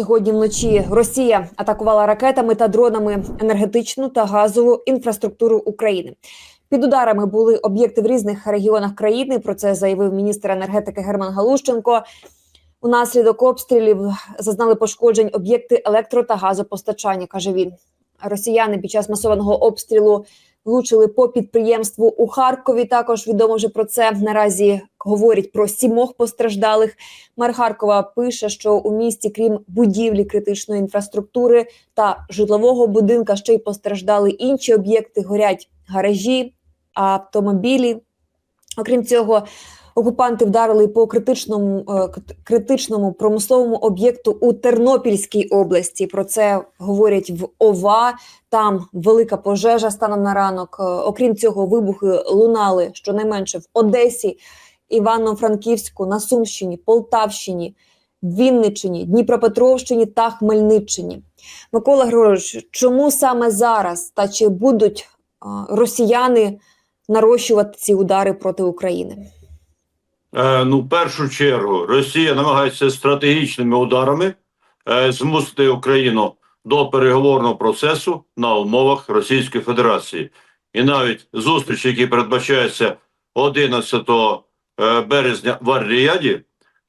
сьогодні вночі Росія атакувала ракетами та дронами енергетичну та газову інфраструктуру України. Під ударами були об'єкти в різних регіонах країни. Про це заявив міністр енергетики Герман Галущенко. Унаслідок обстрілів зазнали пошкоджень об'єкти електро та газопостачання. каже він. Росіяни під час масованого обстрілу влучили по підприємству у Харкові. Також відомо вже про це. Наразі говорять про сімох постраждалих. Мер Харкова пише, що у місті, крім будівлі критичної інфраструктури та житлового будинка, ще й постраждали інші об'єкти. Горять гаражі, автомобілі. Окрім цього, окупанти вдарили по критичному е, критичному промисловому об'єкту у Тернопільській області. Про це говорять в ОВА. Там велика пожежа станом на ранок. Е, Окрім цього, вибухи лунали щонайменше в Одесі, Івано-Франківську, на Сумщині, Полтавщині, Вінниччині, Дніпропетровщині та Хмельниччині. Микола Григорович, чому саме зараз та чи будуть е, росіяни нарощувати ці удари проти України? Е, ну, в першу чергу, Росія намагається стратегічними ударами е, змусити Україну до переговорного процесу на умовах Російської Федерації. І навіть зустріч, які передбачаються 11 е, березня в Ар-Ріяді,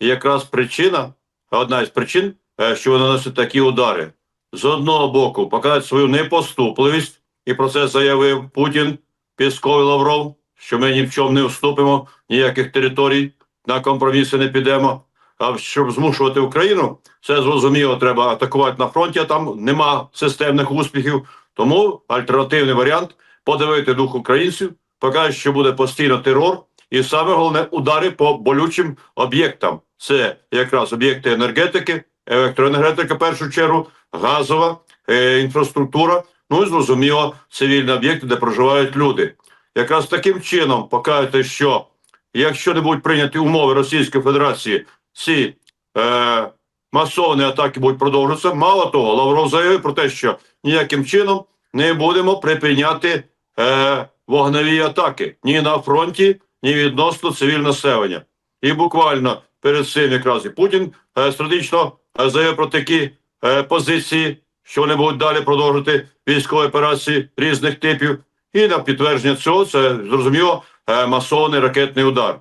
якраз причина, одна із причин, що вони наносять такі удари. З одного боку, показати свою непоступливість, і про це заявив Путін, Пісков і Лавров, що ми ні в чому не вступимо, ніяких територій на компроміси не підемо. А щоб змушувати Україну, це зрозуміло, треба атакувати на фронті, а там нема системних успіхів. Тому альтернативний варіант подивити дух українців, показати, що буде постійно терор, і саме головне удари по болючим об'єктам. Це якраз об'єкти енергетики, електроенергетика, в першу чергу, газова е, інфраструктура. Ну і зрозуміло, цивільні об'єкти, де проживають люди. Якраз таким чином показати, що якщо не будуть прийняті умови Російської Федерації, ці е, масовані атаки будуть продовжуватися. Мало того, Лавров заявив про те, що ніяким чином не будемо припиняти е, вогневі атаки ні на фронті, ні відносно цивільного населення. І буквально перед цим якраз і Путін е, стратегічно е, заявив про такі е, позиції, що вони будуть далі продовжувати військові операції різних типів. І на підтвердження цього це зрозуміло е, масований ракетний удар.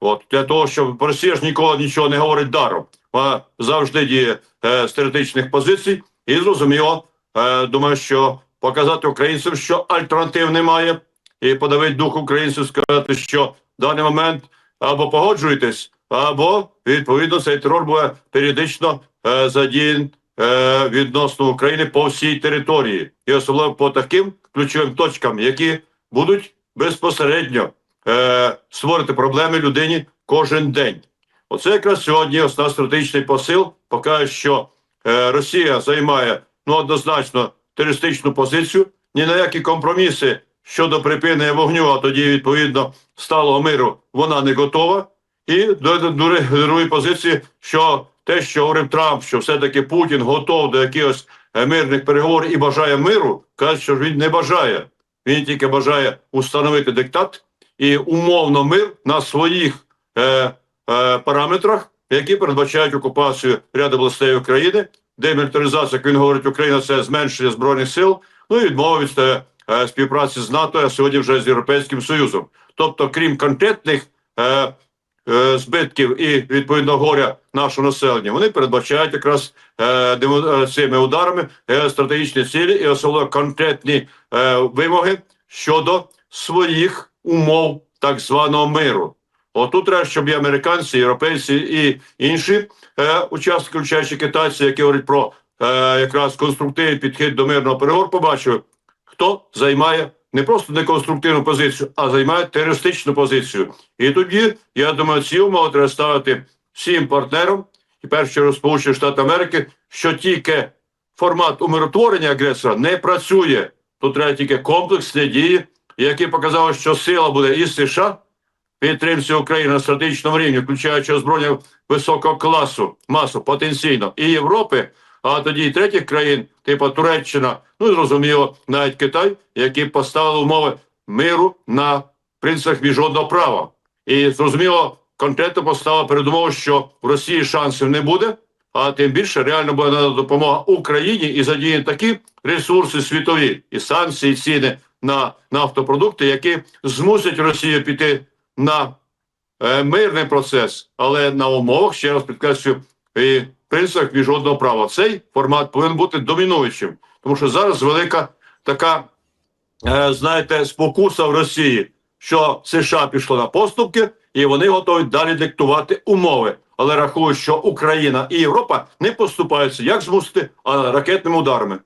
От для того, щоб Росія ж ніколи нічого не говорить даром. Вона завжди діє е, з позицій, і зрозуміло, е, думаю, що показати українцям, що альтернатив немає, і подавити дух українців, сказати, що в даний момент або погоджуєтесь, або відповідно цей терор буде періодично е, задіян е, відносно України по всій території, і особливо по таким ключовим точкам, які будуть безпосередньо е, створити проблеми людині кожен день. Оце якраз сьогодні основний стратегічний посил покаже, що е, Росія займає ну однозначно терористичну позицію, ні на які компроміси щодо припинення вогню, а тоді відповідно сталого миру вона не готова. І до, другої позиції, що те, що говорив Трамп, що все-таки Путін готов до якихось мирних переговорів і бажає миру, каже, що він не бажає. Він тільки бажає установити диктат і умовно мир на своїх е, е, параметрах, які передбачають окупацію ряду областей України, демілітаризація, як він говорить, Україна це зменшення збройних сил, ну і відмова від е, е, співпраці з НАТО, а сьогодні вже з Європейським Союзом. Тобто, крім конкретних е, е, збитків і відповідно горя нашого населення, вони передбачають якраз е, е, цими ударами е, стратегічні цілі і особливо конкретні вимоги щодо своїх умов так званого миру. Отут треба, щоб і американці, і європейці і інші е, учасники, включаючи китайці, які говорять про е, якраз конструктивний підхід до мирного переговору, побачили, хто займає не просто неконструктивну позицію, а займає терористичну позицію. І тоді, я думаю, ці умови треба ставити всім партнерам, і чергу Сполучені Штати Америки, що тільки формат умиротворення агресора не працює. Тут треба тільки комплексні дії, які показали, що сила буде і США, підтримці України на стратегічному рівні, включаючи озброєння високого класу, масу потенційно, і Європи, а тоді і третіх країн, типу Туреччина, ну зрозуміло, навіть Китай, які поставили умови миру на принципах міжнародного права. І зрозуміло, конкретно поставила передумову, що в Росії шансів не буде, а тим більше реально буде надана допомога Україні і задіяні такі ресурси світові і санкції, і ціни на нафтопродукти, які змусять Росію піти на е, мирний процес, але на умовах, ще раз підкреслюю, і принципах міжнародного права. Цей формат повинен бути домінуючим, тому що зараз велика така, е, знаєте, спокуса в Росії, що США пішло на поступки, і вони готові далі диктувати умови. Але рахую, що Україна і Європа не поступаються як змусити, а ракетними ударами.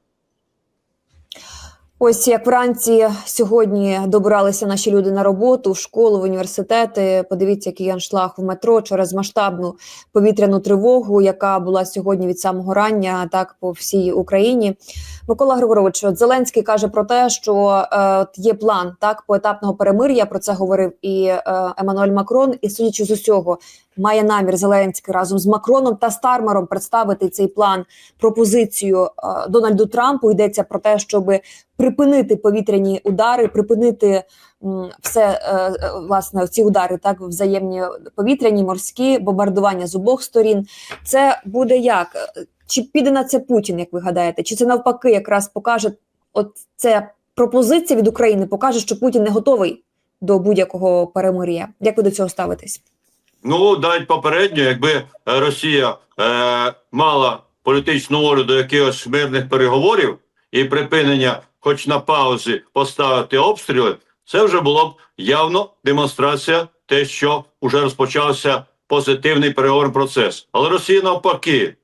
Ось як вранці сьогодні добиралися наші люди на роботу, в школу, в університети. Подивіться, який аншлаг в метро через масштабну повітряну тривогу, яка була сьогодні від самого рання, так по всій Україні. Микола Григорович, от Зеленський каже про те, що е, от є план так поетапного перемир'я. Про це говорив і е, Еммануель Макрон. І судячи з усього, має намір Зеленський разом з Макроном та Стармером представити цей план пропозицію е, Дональду Трампу. Йдеться про те, щоб припинити повітряні удари, припинити все е, е, власне ці удари, так взаємні повітряні, морські бомбардування з обох сторін. Це буде як? Чи піде на це Путін, як ви гадаєте? Чи це навпаки якраз покаже? От ця пропозиція від України покаже, що Путін не готовий до будь-якого перемир'я. Як ви до цього ставитесь? Ну, навіть попередньо, якби е, Росія е, мала політичну волю до якихось мирних переговорів і припинення, хоч на паузі, поставити обстріли, це вже було б явно демонстрація те, що вже розпочався позитивний переговорний процес. Але Росія навпаки,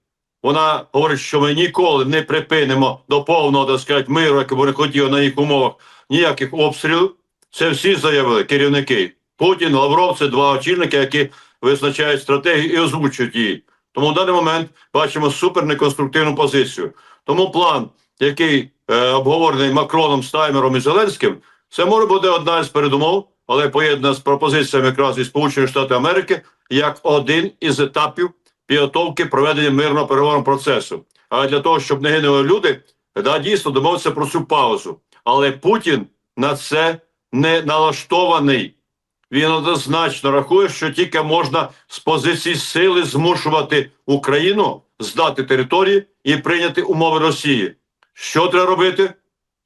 вона говорить, що ми ніколи не припинимо до повного так сказати, миру, який вони хотіли на їх умовах, ніяких обстрілів. Це всі заявили керівники. Путін, Лавров це два очільники, які визначають стратегію і озвучують її. Тому в даний момент бачимо супер неконструктивну позицію. Тому план, який е, обговорений Макроном, Стаймером і Зеленським, це може бути одна із передумов, але поєднана з пропозиціями якраз із Сполучених Штатів Америки як один із етапів підготовки проведення мирного переговорного процесу. А для того, щоб не гинули люди, да, дійсно домовитися про цю паузу. Але Путін на це не налаштований. Він однозначно рахує, що тільки можна з позиції сили змушувати Україну здати території і прийняти умови Росії. Що треба робити?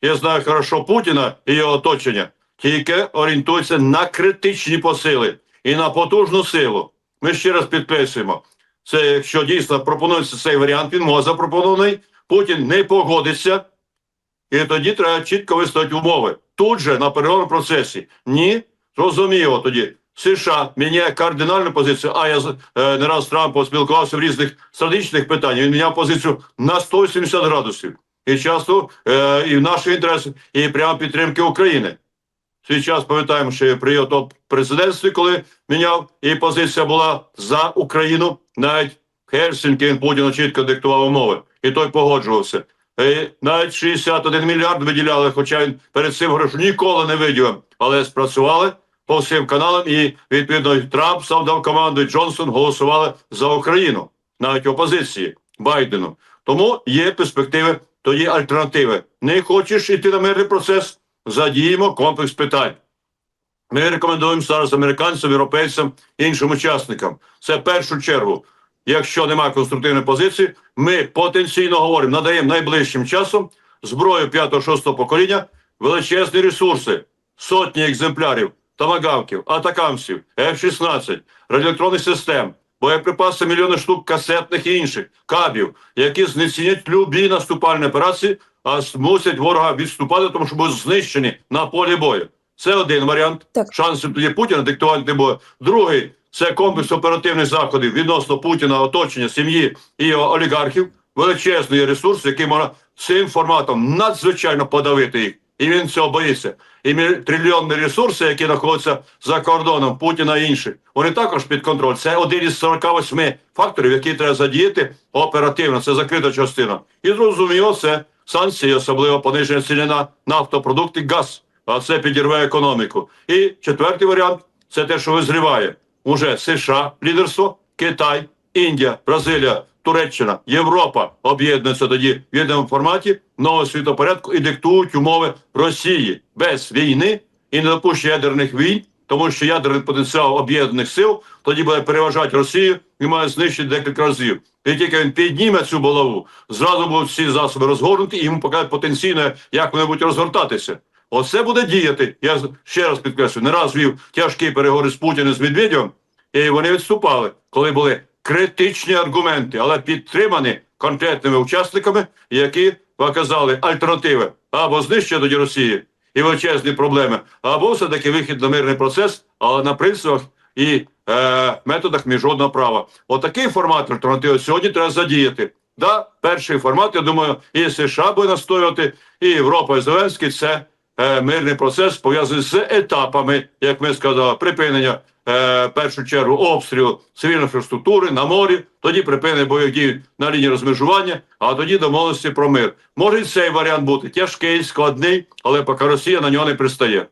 Я знаю хорошо Путіна і його оточення. Тільки орієнтується на критичні посили і на потужну силу. Ми ще раз підкреслюємо. Це якщо дійсно пропонується цей варіант, він може запропонований. Путін не погодиться, і тоді треба чітко виставити умови. Тут же на переговорному процесі. Ні, зрозуміло тоді. США міняє кардинальну позицію. А я е, не раз з Трампом спілкувався в різних стратегічних питаннях. Він міняв позицію на 180 градусів. І часто е, і в наших інтересах, і прямо підтримки України. Свій час пам'ятаємо, що при його президентстві, коли міняв, і позиція була за Україну, навіть в Хельсінкі він Путіну чітко диктував умови, і той погоджувався. І навіть 61 мільярд виділяли, хоча він перед цим що ніколи не виділив, але спрацювали по всім каналам, і відповідно Трамп сам дав команду, Джонсон голосували за Україну, навіть опозиції Байдену. Тому є перспективи, то є альтернативи. Не хочеш йти на мирний процес, задіємо комплекс питань. Ми рекомендуємо зараз американцям, європейцям, іншим учасникам. Це в першу чергу. Якщо немає конструктивної позиції, ми потенційно говоримо, надаємо найближчим часом зброю 5-6 покоління, величезні ресурси, сотні екземплярів, тамагавків, атакамсів, F-16, радіоелектронних систем, боєприпаси мільйони штук касетних і інших, кабів, які знецінять любі наступальні операції, а змусять ворога відступати, тому що будуть знищені на полі бою. Це один варіант. Так. Шансів тоді Путіна диктувати не буде. Другий це комплекс оперативних заходів відносно Путіна, оточення, сім'ї і олігархів. Величезний ресурс, який можна цим форматом надзвичайно подавити їх. І він цього боїться. І трильйонні ресурси, які знаходяться за кордоном Путіна і інших, вони також під контроль. Це один із 48 факторів, які треба задіяти оперативно. Це закрита частина. І зрозуміло, це санкції, особливо пониження ціни на нафтопродукти, газ. А це підірве економіку. І четвертий варіант це те, що визріває. Уже США, лідерство, Китай, Індія, Бразилія, Туреччина, Європа об'єднуються тоді в єдиному форматі нового світопорядку і диктують умови Росії без війни і не недопущення ядерних війн, тому що ядерний потенціал об'єднаних сил тоді буде переважати Росію і має знищити декілька разів. І тільки він підніме цю булаву, зразу будуть всі засоби розгорнуті, і йому покажуть потенційно, як вони будуть розгортатися. Оце буде діяти. Я ще раз підкреслюю, не раз вів тяжкі переговори з Путіним з Медведєвим, і вони відступали, коли були критичні аргументи, але підтримані конкретними учасниками, які показали альтернативи або знищення тоді Росії і величезні проблеми, або все-таки вихід на мирний процес, але на принципах і е, методах міжнародного права. Отакий формат альтернативи сьогодні треба задіяти. Да, перший формат, я думаю, і США буде настоювати, і Європа, і Зеленський це мирний процес пов'язаний з етапами, як ми сказали, припинення е, в першу чергу обстрілу цивільної інфраструктури на морі, тоді припинення бойових дій на лінії розмежування, а тоді домовленості про мир. Може і цей варіант бути тяжкий, складний, але поки Росія на нього не пристає.